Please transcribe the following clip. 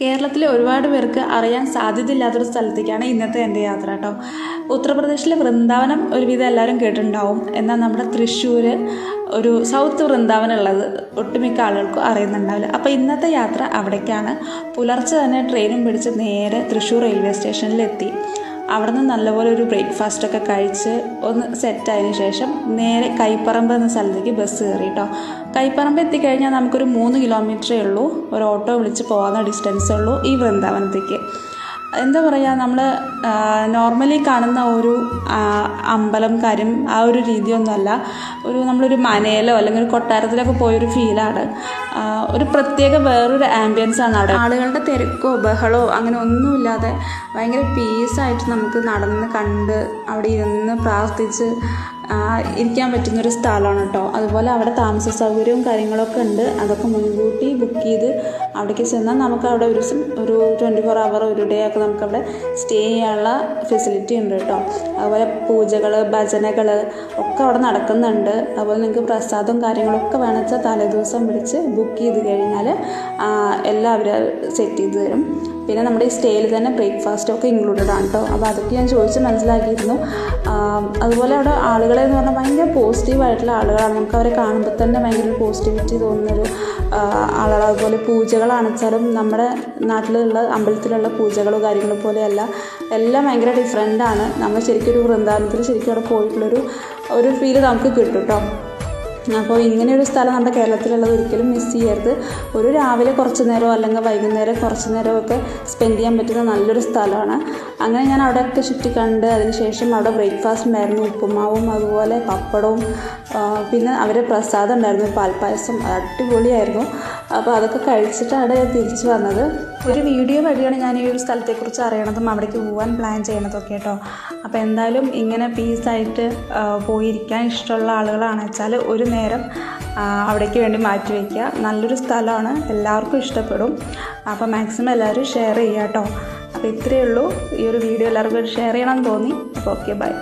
കേരളത്തിലെ ഒരുപാട് പേർക്ക് അറിയാൻ സാധ്യതയില്ലാത്തൊരു സ്ഥലത്തേക്കാണ് ഇന്നത്തെ എന്റെ യാത്ര കേട്ടോ. ഉത്തർപ്രദേശിലെ വൃന്ദാവനം ഒരുവിധം എല്ലാവരും കേട്ടിട്ടുണ്ടാവും. എന്നാൽ നമ്മുടെ തൃശ്ശൂർ ഒരു സൗത്ത് വൃന്ദാവനം ഉള്ളത് ഒട്ടുമിക്ക ആളുകൾക്കും അറിയുന്നുണ്ടാവില്ല. അപ്പോൾ ഇന്നത്തെ യാത്ര അവിടേക്കാണ്. പുലർച്ചെ തന്നെ ട്രെയിനും പിടിച്ച് നേരെ തൃശ്ശൂർ റെയിൽവേ സ്റ്റേഷനിലെത്തി. അവിടെ നിന്ന് നല്ലപോലെ ഒരു ബ്രേക്ക്ഫാസ്റ്റ് ഒക്കെ കഴിച്ച് ഒന്ന് സെറ്റായതിനു ശേഷം നേരെ കൈപ്പറമ്പ് എന്ന സ്ഥലത്തേക്ക് ബസ് കയറി കേട്ടോ കൈപ്പറമ്പ് എത്തിക്കഴിഞ്ഞാൽ നമുക്കൊരു മൂന്ന് കിലോമീറ്ററേ ഉള്ളൂ. ഒരു ഓട്ടോ വിളിച്ച് പോകാവുന്ന ഡിസ്റ്റൻസേ ഉള്ളൂ ഈ വൃന്ദാവനത്തേക്ക്. എന്താ പറയുക നമ്മൾ നോർമലി കാണുന്ന ഒരു അമ്പലം കാര്യം ആ ഒരു രീതിയൊന്നുമല്ല. ഒരു നമ്മളൊരു മനയിലോ അല്ലെങ്കിൽ ഒരു കൊട്ടാരത്തിലൊക്കെ പോയൊരു ഫീലാണ്. ഒരു പ്രത്യേക വേറൊരു ആണ് അവിടെ. ആളുകളുടെ തിരക്കോ ബഹളോ അങ്ങനെ ഒന്നുമില്ലാതെ ഭയങ്കര പീസായിട്ട് നമുക്ക് നടന്ന് കണ്ട് അവിടെ ഇരുന്ന് പ്രാർത്ഥിച്ച് ഇരിക്കാൻ പറ്റുന്നൊരു സ്ഥലമാണ് കേട്ടോ. അതുപോലെ അവിടെ താമസ സൗകര്യവും കാര്യങ്ങളൊക്കെ ഉണ്ട്. അതൊക്കെ മുൻകൂട്ടി ബുക്ക് ചെയ്ത് അവിടേക്ക് ചെന്നാൽ നമുക്ക് അവിടെ ഒരു ഒരു ട്വന്റി ഫോർ അവർ ഒരു ഡേ ഒക്കെ നമുക്കവിടെ സ്റ്റേ ചെയ്യാനുള്ള ഫെസിലിറ്റി ഉണ്ട് കേട്ടോ. അതുപോലെ പൂജകൾ ഭജനകൾ ഒക്കെ അവിടെ നടക്കുന്നുണ്ട്. അതുപോലെ നിങ്ങൾക്ക് പ്രസാദവും കാര്യങ്ങളൊക്കെ വേണമെന്ന് വെച്ചാൽ തലേദിവസം വിളിച്ച് ബുക്ക് ചെയ്ത് കഴിഞ്ഞാൽ എല്ലാവരും സെറ്റ് ചെയ്ത് തരും. പിന്നെ നമ്മുടെ ഈ സ്റ്റേയിൽ തന്നെ ബ്രേക്ക്ഫാസ്റ്റ് ഒക്കെ ഇൻക്ലൂഡഡ് ആണ് കേട്ടോ അപ്പോൾ അതൊക്കെ ഞാൻ ചോദിച്ച് മനസ്സിലാക്കിയിരുന്നു. അതുപോലെ അവിടെ ആളുകളെ എന്ന് പറഞ്ഞാൽ ഭയങ്കര പോസിറ്റീവായിട്ടുള്ള ആളുകളാണ്. നമുക്ക് അവരെ കാണുമ്പോൾ തന്നെ ഭയങ്കര ഒരു പോസിറ്റിവിറ്റി തോന്നുന്നൊരു ആളുകൾ അതുപോലെ പൂജകളാണെച്ചാലും നമ്മുടെ നാട്ടിലുള്ള അമ്പലത്തിലുള്ള പൂജകളോ കാര്യങ്ങളോ പോലെയല്ല. എല്ലാം ഭയങ്കര ഡിഫറെന്റ് ആണ്. നമ്മൾ ശരിക്കും ഒരു വൃന്ദാവനത്തിൽ ശരിക്കും അവിടെ പോയിട്ടുള്ളൊരു ഒരു ഫീൽ നമുക്ക് കിട്ടും കേട്ടോ അപ്പോൾ ഇങ്ങനെ ഒരു സ്ഥലം നമ്മുടെ കേരളത്തിലുള്ളത് ഒരിക്കലും മിസ് ചെയ്യരുത്. ഒരു രാവിലെ കുറച്ച് നേരമോ അല്ലെങ്കിൽ വൈകുന്നേരം കുറച്ച് നേരമോ ഒക്കെ സ്പെൻഡ് ചെയ്യാൻ പറ്റുന്ന നല്ലൊരു സ്ഥലമാണ്. അങ്ങനെ ഞാൻ അവിടെയൊക്കെ ചുറ്റി കണ്ട് അതിനുശേഷം അവിടെ ബ്രേക്ക്ഫാസ്റ്റ് ഉണ്ടായിരുന്നു. ഉപ്പുമാവും അതുപോലെ പപ്പടവും പിന്നെ അവരെ പ്രസാദം ഉണ്ടായിരുന്നു. പാൽപ്പായസം അടിപൊളിയായിരുന്നു. അപ്പോൾ അതൊക്കെ കഴിച്ചിട്ടാണ് തിരിച്ചു വന്നത്. ഒരു വീഡിയോ വഴിയാണ് ഞാൻ ഈ ഒരു സ്ഥലത്തെക്കുറിച്ച് അറിയണതും അവിടേക്ക് പോകാൻ പ്ലാൻ ചെയ്യണതൊക്കെ കേട്ടോ. അപ്പോൾ എന്തായാലും ഇങ്ങനെ പീസായിട്ട് പോയിരിക്കാൻ ഇഷ്ടമുള്ള ആളുകളാണ് വെച്ചാൽ ഒരു നേരം അവിടേക്ക് വേണ്ടി മാറ്റി വയ്ക്കുക നല്ലൊരു സ്ഥലമാണ് എല്ലാവർക്കും ഇഷ്ടപ്പെടും. അപ്പോൾ മാക്സിമം എല്ലാവരും ഷെയർ ചെയ്യുക കേട്ടോ. അപ്പോൾ ഇത്രയേ ഉള്ളൂ. ഈ ഒരു വീഡിയോ എല്ലാവർക്കും ഷെയർ ചെയ്യണമെന്ന് തോന്നി. അപ്പോൾ ഓക്കെ ബൈ